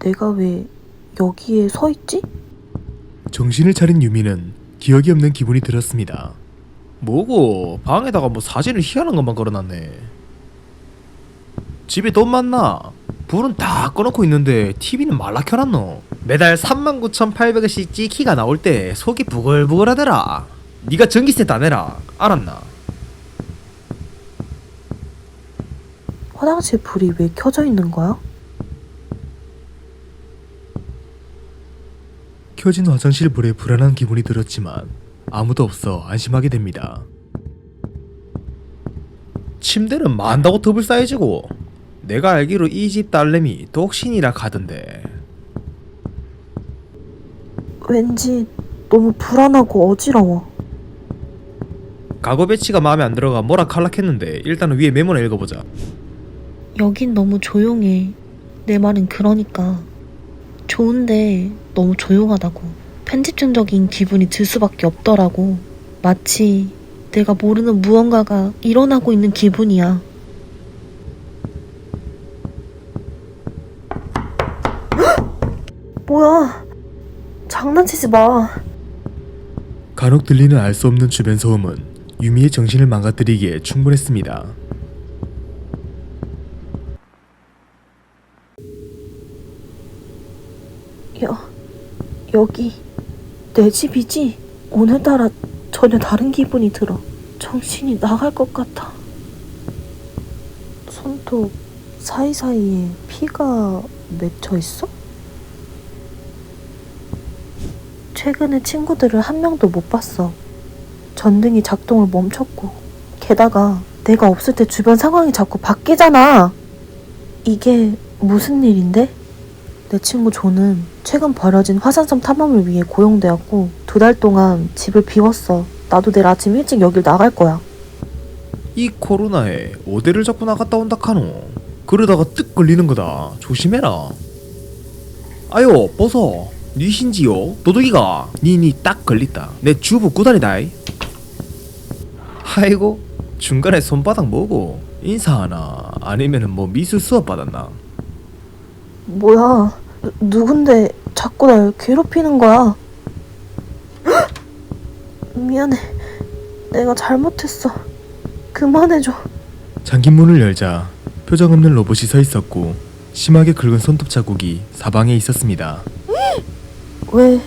내가 왜 여기에 서 있지? 정신을 차린 유미는 기억이 없는 기분이 들었습니다. 뭐고 방에다가 뭐 사진을 희한한 것만 걸어놨네 집에 돈 많나? 불은 다 꺼놓고 있는데 TV는 말라 켜놨노 매달 39,800원씩 찍기가 나올 때 속이 부글부글하더라 네가 전기세 다 내라 알았나? 화장실 불이 왜 켜져 있는 거야? 켜진 화장실 불에 불안한 기분이 들었지만 아무도 없어 안심하게 됩니다. 침대는 만다고 더블 사이즈고 내가 알기로 이 집 딸내미 독신이라 카던데 왠지 너무 불안하고 어지러워. 가구 배치가 마음에 안 들어가 뭐라 칼락했는데 일단은 위에 메모나 읽어보자 여긴 너무 조용해. 내 말은 그러니까. 좋은데 너무 조용하다고. 편집증적인 기분이 들 수밖에 없더라고. 마치 내가 모르는 무언가가 일어나고 있는 기분이야. 뭐야? 장난치지 마. 간혹 들리는 알 수 없는 주변 소음은 유미의 정신을 망가뜨리기에 충분했습니다. 여, 여기 내 집이지? 오늘따라 전혀 다른 기분이 들어. 정신이 나갈 것 같아. 손톱 사이사이에 피가 맺혀 있어? 최근에 친구들을 한 명도 못 봤어. 전등이 작동을 멈췄고, 게다가 내가 없을 때 주변 상황이 자꾸 바뀌잖아. 이게 무슨 일인데? 내 친구 조는 최근 벌어진 화산섬 탐험을 위해 고용되었고 두 달 동안 집을 비웠어. 나도 내일 아침 일찍 여길 나갈 거야. 이 코로나에 어디를 자꾸 나갔다 온다 카노. 그러다가 뜩 걸리는 거다. 조심해라. 아요 벗어. 니신지요? 도둑이가. 니니 딱 걸렸다. 내 주부 구다리다 아이고 중간에 손바닥 뭐고 인사하나? 아니면은 뭐 미술 수업 받았나? 뭐야? 누, 누군데 자꾸 날 괴롭히는 거야? 헉! 미안해. 내가 잘못했어. 그만해줘. 잠긴 문을 열자 표정 없는 로봇이 서 있었고 심하게 긁은 손톱 자국이 사방에 있었습니다. 왜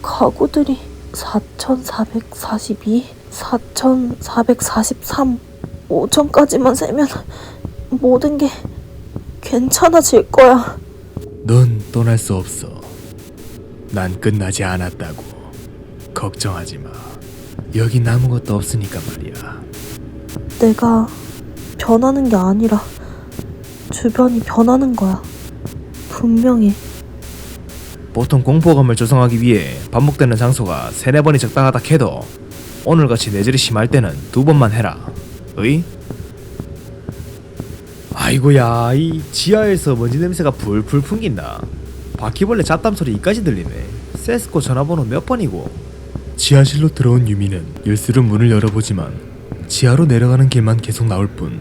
가구들이 4,442, 4,443, 5,000까지만 세면 모든 게 괜찮아질 거야. 넌 떠날 수 없어. 난 끝나지 않았다고. 걱정하지 마. 여긴 아무것도 없으니까 말이야. 내가 변하는 게 아니라 주변이 변하는 거야. 분명히. 보통 공포감을 조성하기 위해 반복되는 장소가 세네 번이 적당하다 해도 오늘같이 내절이 심할 때는 두 번만 해라. 의? 아이고야 이 지하에서 먼지 냄새가 풀풀 풍긴다. 바퀴벌레 잡담 소리 이까지 들리네. 세스코 전화번호 몇 번이고? 지하실로 들어온 유미는 열쇠로 문을 열어보지만 지하로 내려가는 길만 계속 나올 뿐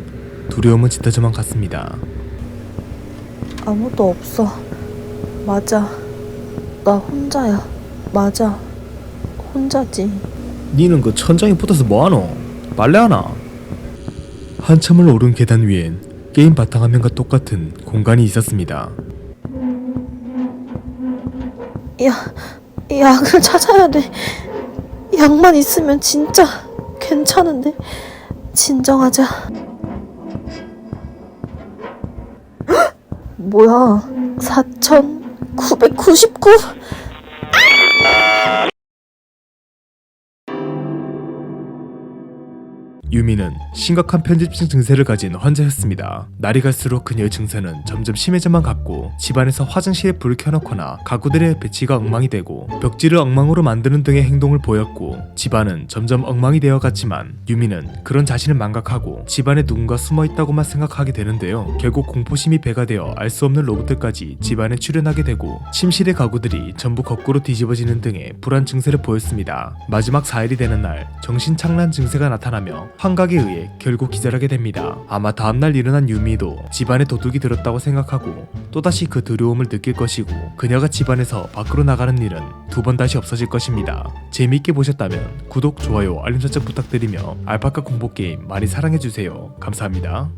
두려움은 짙어져만 갔습니다. 아무도 없어. 맞아. 나 혼자야. 맞아. 혼자지. 니는 그 천장에 붙어서 뭐하노? 빨래하나? 한참을 오른 계단 위엔 게임 바탕화면과 똑같은 공간이 있었습니다. 야, 약을 찾아야 돼. 약만 있으면 진짜 괜찮은데. 진정하자. 헉! 뭐야? 4,999? 유미는 심각한 편집증 증세를 가진 환자였습니다. 날이 갈수록 그녀의 증세는 점점 심해져만 갔고 집안에서 화장실에 불을 켜놓거나 가구들의 배치가 엉망이 되고 벽지를 엉망으로 만드는 등의 행동을 보였고 집안은 점점 엉망이 되어 갔지만 유미는 그런 자신을 망각하고 집안에 누군가 숨어 있다고만 생각하게 되는데요. 결국 공포심이 배가 되어 알 수 없는 로봇들까지 집안에 출연하게 되고 침실의 가구들이 전부 거꾸로 뒤집어지는 등의 불안 증세를 보였습니다. 마지막 4일이 되는 날 정신 착란 증세가 나타나며 환각에 의해 결국 기절하게 됩니다. 아마 다음날 일어난 유미도 집안에 도둑이 들었다고 생각하고 또다시 그 두려움을 느낄 것이고 그녀가 집안에서 밖으로 나가는 일은 두 번 다시 없어질 것입니다. 재미있게 보셨다면 구독, 좋아요, 알림 설정 부탁드리며 알파카 공포게임 많이 사랑해주세요. 감사합니다.